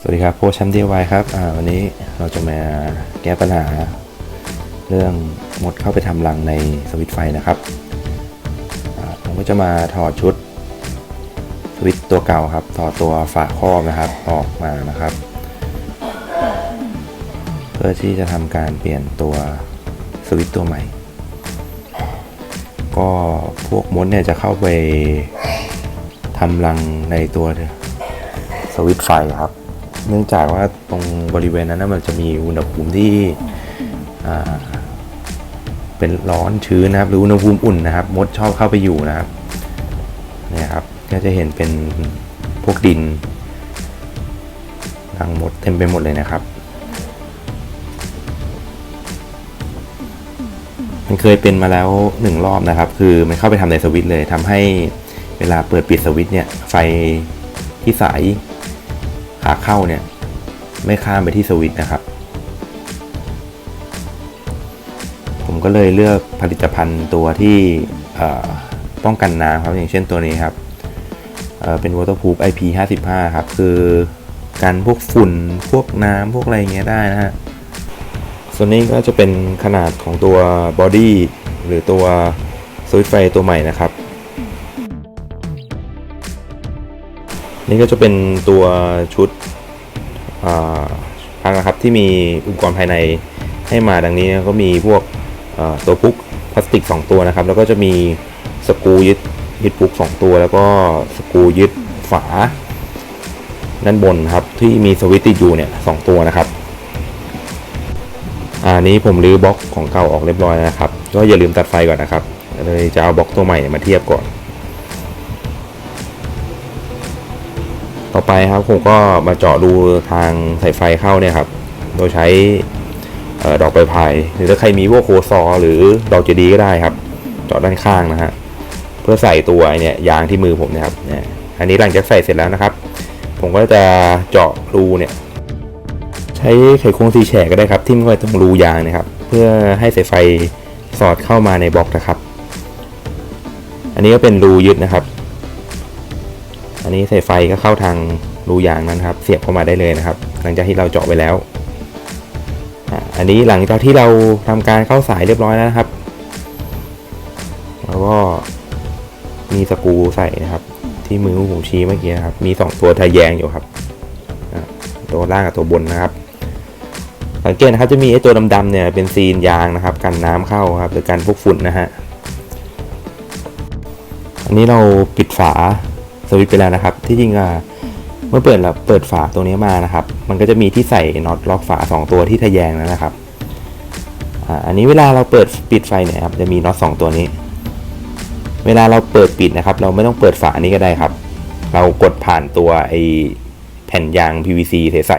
สวัสดีครับโพชัมดีวายครับวันนี้เราจะมาแก้ปัญหา เรื่องมดเข้าไปทำรังในสวิตไฟนะครับผมก็จะมาถอดชุดสวิตตัวเก่าครับถอดตัวฝาครอบนะครับออกมานะครับ เพื่อที่จะทำการเปลี่ยนตัวสวิตตัวใหม่ ก็พวกมดเนี่ยจะเข้าไปทำรังในตัวสวิตไฟครับ เนื่องจากว่าตรงบริเวณนั้นนะมันจะมีอุณหภูมิที่เป็นร้อนชื้นนะครับ หรืออุณหภูมิอุ่นนะครับ มดชอบเข้าไปอยู่นะครับเนี่ยครับก็จะเห็นเป็นพวกดินรังมดเต็มไปหมดเลยนะครับ มันเคยเป็นมาแล้วหนึ่งรอบนะครับ คือมันเข้าไปทำในสวิตช์เลยทำให้เวลาเปิดปิดสวิตช์เนี่ยไฟที่สาย ขาเข้าเนี่ย ไม่ข้ามไปที่สวิตช์นะครับ ผมก็เลยเลือกผลิตภัณฑ์ตัวที่ป้องกันน้ำครับ อย่างเช่นตัวนี้ครับเเป็น waterproof IP 55 ครับ คือกันพวกฝุ่นพวกน้ำพวกอะไรอย่างเงี้ยได้นะฮะ ส่วนนี้ก็จะเป็นขนาดของตัวบอดี้หรือตัวสวิตไฟตัวใหม่นะครับ นี่ก็จะเป็นตัวชุดพังนะครับที่มีอุปกรณ์ภายในให้มาดังนี้ก็มีพวกเอ่อตัวปุ๊กพลาสติก 2 ตัวนะครับ แล้วก็จะมีสกูยึดยึดปุ๊ก2 ตัว แล้วก็สกูยึดฝาด้านบนครับที่มีสวิตช์ติดอยู่เนี่ยสองตัวนะครับอันนี้ผมรื้อบล็อกของเก่าออกเรียบร้อยแล้วนะครับ ก็อย่าลืมตัดไฟก่อนนะครับเลยจะเอาบล็อกตัวใหม่มาเทียบก่อน ต่อไปครับผมก็มาเจาะดูทางสายไฟเข้าเนี่ยครับ โดยใช้ออดอกใบพายหรือถ้าใครมีพวกโคซอหรือดอกเจดีก็ได้ครับ เจาะด้านข้างนะฮะเพื่อใส่ตัวเนี่ยยางที่มือผมนะครับเนี่ยอันนี้หลังจากใส่เสร็จแล้วนะครับ ผมก็จะเจาะรูเนี่ย ใช้ไขควงสีแฉกก็ได้ครับทิ่มเข้าไปตรงรูยางนะครับ เพื่อให้สายไฟสอดเข้ามาในบล็อกนะครับ อันนี้ก็เป็นรูยึดนะครับ อันนี้สายไฟก็เข้าทางรูยางนั้นครับ เสียบเข้ามาได้เลยนะครับ หลังจากที่เราเจาะไปแล้ว อันนี้หลังจากที่เราทำการเข้าสายเรียบร้อยแล้วนะครับ แล้วก็มีสกูใส่นะครับ ที่มือผมชี้เมื่อกี้นะครับ มีสองตัวทะแยงอยู่ครับ ตัวล่างกับตัวบนนะครับ สังเกตนะครับจะมีไอ้ตัวดำๆเนี่ยเป็นซีนยางนะครับ กันน้ำเข้าครับหรือกันพวกฝุ่นนะฮะ อันนี้เราปิดฝา สวิตช์ไปแล้วนะครับ ที่จริงอะเมื่อเปิดเราเปิดฝาตัวนี้มานะครับ มันก็จะมีที่ใส่น็อตล็อกฝา 2 ตัวที่ทะแยงแล้วนะครับอันนี้เวลาเราเปิดปิดไฟเนี่ยครับจะมีน็อต2ตัวนี้ เวลาเราเปิดปิดนะครับ เราไม่ต้องเปิดฝานี้ก็ได้ครับ เรากดผ่านตัวไอแผ่นยาง PVC ใส